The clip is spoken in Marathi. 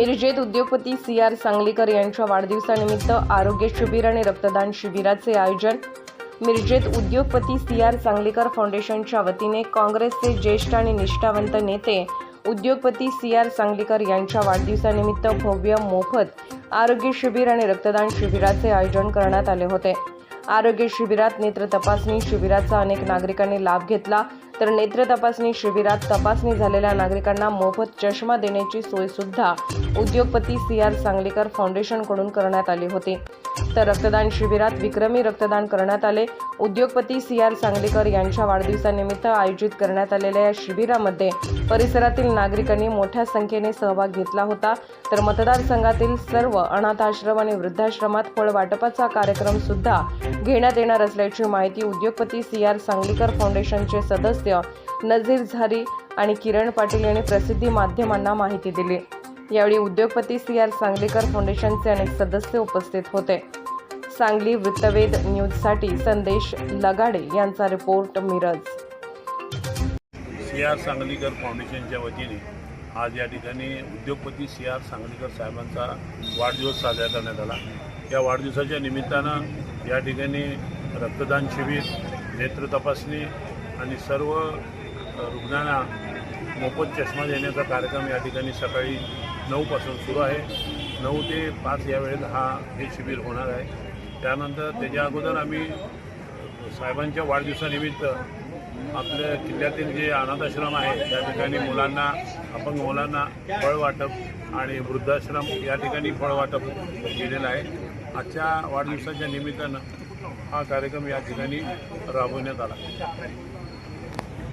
मिरजेत उद्योगपती सी आर सांगलीकर यांच्या वाढदिवसानिमित्त आरोग्य शिबिर आणि रक्तदान शिबिराचे आयोजन. मिरजेत उद्योगपती सी आर सांगलीकर फाउंडेशनच्या वतीने काँग्रेसचे ज्येष्ठ आणि निष्ठावंत नेते उद्योगपती सी आर सांगलीकर यांच्या वाढदिवसानिमित्त भव्य मोफत आरोग्य शिबिर आणि रक्तदान शिबिराचे आयोजन करण्यात आले होते. आरोग्य शिबिरात नेत्र तपासणी शिबिराचा अनेक नागरिकांनी लाभ घेतला. तर नेत्र तपासणी शिबिरात तपासणी झालेल्या नागरिकांना मोफत चष्मा देण्याची सोय सुद्धा उद्योगपती सी आर सांगलीकर फाउंडेशनकडून करण्यात आली होती. तर रक्तदान शिबिरात विक्रमी रक्तदान करण्यात आले. उद्योगपती सी आर सांगलीकर यांच्या वाढदिवसानिमित्त आयोजित करण्यात आलेल्या या शिबिरामध्ये परिसरातील नागरिकांनी मोठ्या संख्येने सहभाग घेतला होता. तर मतदारसंघातील सर्व अनाथाश्रम आणि वृद्धाश्रमात फळ वाटपाचा कार्यक्रम सुद्धा घेण्यात येणार असल्याची माहिती उद्योगपती सी आर सांगलीकर फाउंडेशनचे सदस्य नझीर झारी आणि किरण पाटील यांनी प्रसिद्धी माध्यमांना माहिती दिली. यावेळी उद्योगपती सी आर सांगलीकर फाउंडेशनचे अनेक सदस्य उपस्थित होते. सांगली वृत्तवेध न्यूजसाठी संदेश लगाडे यांचा report Miraj. C R Sanglikar फाउंडेशनच्या वतीने आज या ठिकाणी उद्योगपती सी आर सांगलीकर साहेबांचा वाढदिवस साजरा करण्यात आला. या वाढदिवसाच्या निमित्तानं या ठिकाणी रक्तदान शिबिर नेत्र तपासणी आणि सर्व रुग्णांना मोफत चष्मा देण्याचा कार्यक्रम या ठिकाणी सकाळी नऊपासून सुरू आहे. नऊ ते पाच या वेळेत हा हे शिबिर होणार आहे. त्यानंतर त्याच्या अगोदर आम्ही साहेबांच्या वाढदिवसानिमित्त आपल्या किल्ल्यातील जे अनाथाश्रम आहे त्या ठिकाणी मुलांना अपंग मुलांना फळ वाटप आणि वृद्धाश्रम या ठिकाणी फळ वाटप केलेलं आहे. आजच्या वाढदिवसाच्या निमित्तानं हा कार्यक्रम या ठिकाणी राबवण्यात आला.